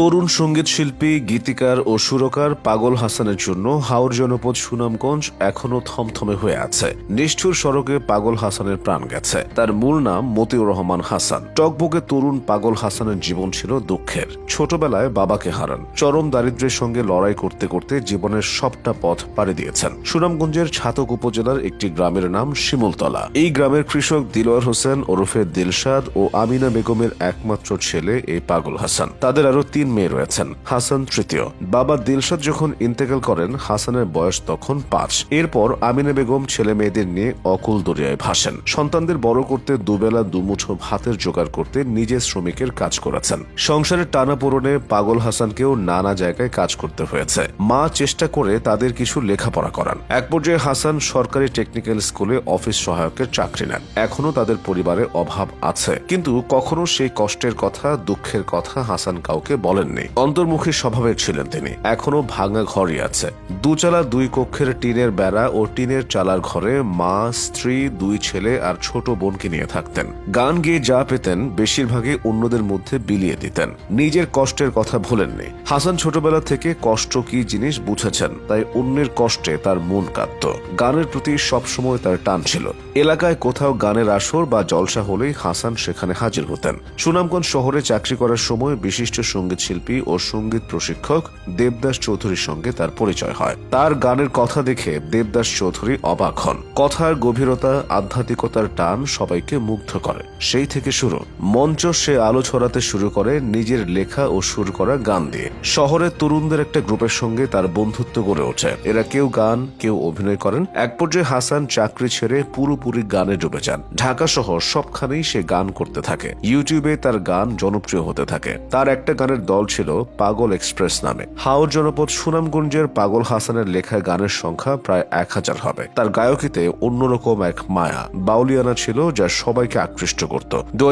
তরুণ সংগীত শিল্পী, গীতিকার ও সুরকার পাগল হাসানের জন্য হাওর জনপদ সুনামগঞ্জ এখনও থমথমে হয়ে আছে। নিষ্ঠুর সড়কে পাগল হাসানের প্রাণ গেছে। তার মূল নাম মতিউর রহমান হাসান। টকবকে তরুণ পাগল হাসানের জীবন ছিল দুঃখের। ছোটবেলায় বাবাকে হারান। চরম দারিদ্র্যের সঙ্গে লড়াই করতে করতে জীবনের সবটা পথ পাড়ি দিয়েছেন। সুনামগঞ্জের ছাতক উপজেলার একটি গ্রামের নাম শিমুলতলা। এই গ্রামের কৃষক দিলওয়ার হোসেন ওরফে দিলশাদ ও আমিনা বেগমের একমাত্র ছেলে এই পাগল হাসান। তাদের আরও তিন মেয়ে রয়েছেন, হাসান তৃতীয়। বাবা দিলশাদ যখন ইন্তেকাল করেন, হাসানের বয়স তখন পাঁচ। এরপর আমিনা বেগম ছেলে মেয়েদের নিয়ে অকুল দরিয়ায় ভাসেন। সন্তানদের বড় করতে দুবেলা, দুমুঠো ভাতের জোগাড় করতে নিজে শ্রমিকের কাজ করেছেন। সংসারের টানা পূরণে পাগল হাসানকেও নানা জায়গায় কাজ করতে হয়েছে। মা চেষ্টা করে তাদের কিছু লেখাপড়া করান। এক পর্যায়ে হাসান সরকারি টেকনিক্যাল স্কুলে অফিস সহায়কের চাকরি নেন। এখনও তাদের পরিবারে অভাব আছে। কিন্তু কখনো সেই কষ্টের কথা, দুঃখের কথা হাসান কাউকে বলেননি। অন্তর্মুখী স্বভাবের ছিলেন তিনি। এখনও ভাঙা ঘরই আছে। দুচালা দুই কক্ষের টিনের বেড়া ও টিনের চালার ঘরে মা, স্ত্রী, দুই ছেলে আর ছোট বোনকে নিয়ে থাকতেন। গান গেয়ে যা পেতেন বেশিরভাগই অন্যদের মধ্যে বিলিয়ে দিতেন। নিজের কষ্টের কথা ভুলেননি। হাসান ছোটবেলা থেকে কষ্ট কি জিনিস বুঝেছেন, তাই অন্যের কষ্টে তার মন কাঁদত। গানের প্রতি সবসময় তার টান ছিল। এলাকায় কোথাও গানের আসর বা জলসা হলেই হাসান সেখানে হাজির হতেন। সুনামগঞ্জ শহরে চাকরি করার সময় বিশিষ্ট সংগীত শিল্পী ও সংগীত প্রশিক্ষক দেবদাস চৌধুরীর সঙ্গে তার পরিচয় হয়। তার গানের কথা দেখে দেবদাস চৌধুরী অবাক হন। কথার গভীরতা, আধ্যাত্মিকতার টান সবাইকে মুগ্ধ করে। সেই থেকে শুরু, মঞ্চ সে আলো ছড়াতে শুরু করে নিজের লেখা ও সুর করা গান দিয়ে। শহরের তরুণদের একটা গ্রুপের সঙ্গে তার বন্ধুত্ব গড়ে ওঠে। এরা কেউ গান, কেউ অভিনয় করেন। এক পর্যায়ে হাসান চাকরি ছেড়ে পুরোপুরি গানে ডুবে যান। ঢাকা সহ সবখানেই সে গান করতে থাকে। ইউটিউবে তার গান জনপ্রিয় হতে থাকে। তার একটা গানের দল ছিল পাগল এক্সপ্রেস নামে। হাওর জনপদ সুনামগঞ্জের পাগল হাসানের লেখা গানের সংখ্যা প্রায় এক হাজার হবে। তার গায়কিতে অন্যরকম এক মায়া, বাউলিয়ানা ছিল যা সবাইকে আকৃষ্ট করত। দু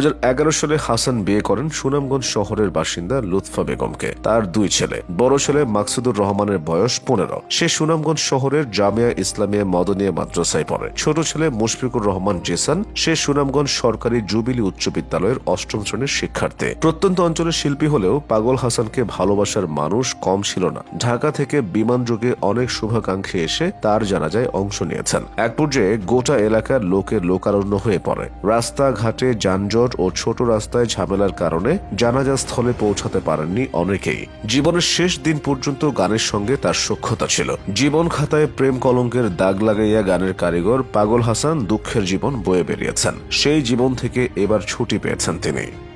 সালে হাসান বিয়ে করেন সুনামগঞ্জ শহরের বাসিন্দা লুৎফা বেগমকে, তার দুই ছেলে। বড় ছেলে মাকসুদুর রহমানের বয়স পনেরো। সে সুনামগঞ্জ শহরের জামিয়া ইসলামিয়া মদনিয়া মাদ্রাসায় পড়ে। ছোট ছেলে মুশফিকুর রহমান জেসান, সে সুনামগঞ্জ সরকারি জুবিলি উচ্চ বিদ্যালয়ের অষ্টম শ্রেণির শিক্ষার্থী। প্রত্যন্ত অঞ্চলের শিল্পী হলেও পাগল হাসানকে ভালোবাসার মানুষ কম ছিল না। ঢাকা থেকে বিমান যোগে অনেক শুভাকাঙ্ক্ষী এসে তার জানাজায় অংশ নিয়েছেন। এক পর্যায়ে গোটা এলাকার লোকের লোকারণ্য হয়ে পড়ে। রাস্তাঘাটে যানজট ও ছোট রাস্তায় ঝামেলার কারণে জানাজা স্থলে পৌঁছাতে পারেননি অনেকেই। জীবনের শেষ দিন পর্যন্ত গানের সঙ্গে তার সখ্যতা ছিল। জীবন খাতায় প্রেম কলঙ্কের দাগ লাগাইয়া গানের কারিগর পাগল হাসান দুঃখের জীবন বয়ে বেরিয়েছেন। সেই জীবন থেকে এবার ছুটি পেয়েছেন তিনি।